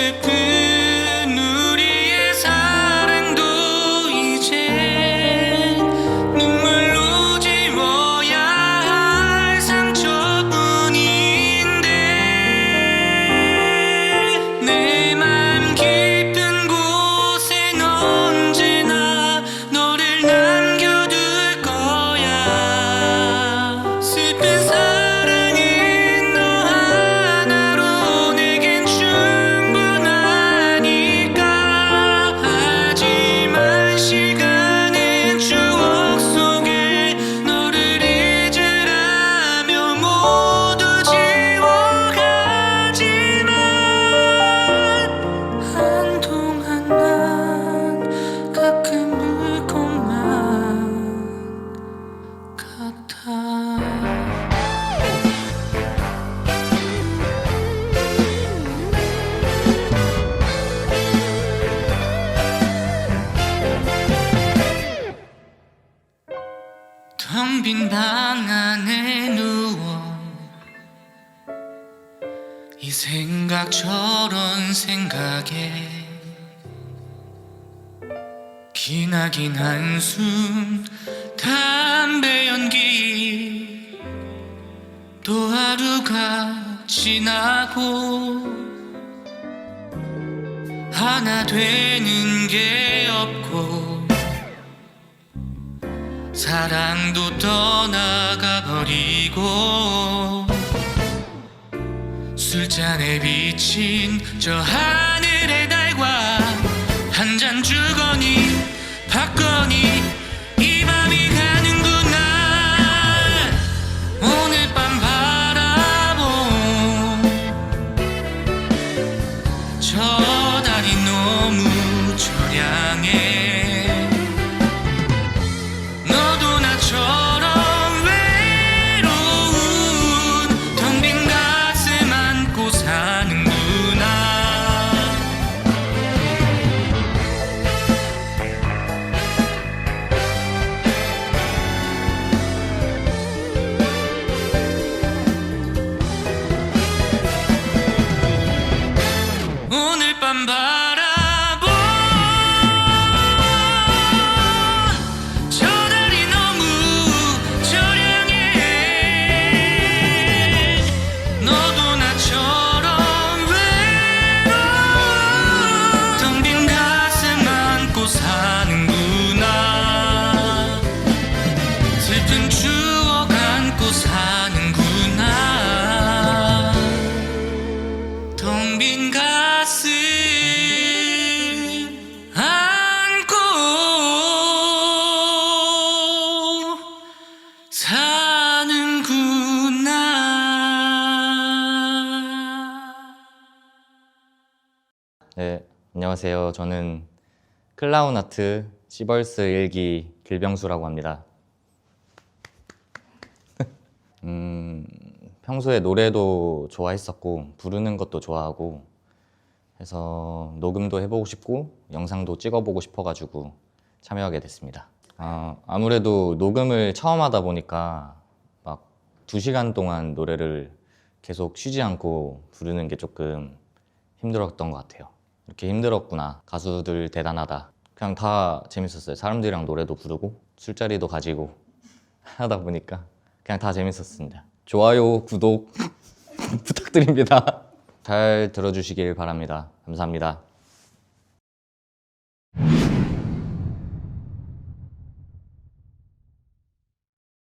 do 텅빈방 안에 누워 이 생각 저런 생각에 기나긴 한숨 담배 연기 또 하루가 지나고 하나 되는 게 없고 사랑도 떠나가 버리고 술잔에 비친 저 하늘의 달과 한 잔 주거니 박건희. than that. 네, 안녕하세요. 저는 클라운 아트 시벌스 1기 길병수라고 합니다. 음, 평소에 노래도 좋아했었고 부르는 것도 좋아하고 해서 녹음도 해보고 싶고 영상도 찍어보고 싶어가지고 참여하게 됐습니다. 아, 아무래도 녹음을 처음 하다 보니까 막 두 시간 동안 노래를 계속 쉬지 않고 부르는 게 조금 힘들었던 것 같아요. 이렇게 힘들었구나. 가수들 대단하다. 그냥 다 재밌었어요. 사람들이랑 노래도 부르고 술자리도 가지고 하다 보니까 그냥 다 재밌었습니다. 좋아요, 구독 부탁드립니다. 잘 들어주시길 바랍니다. 감사합니다.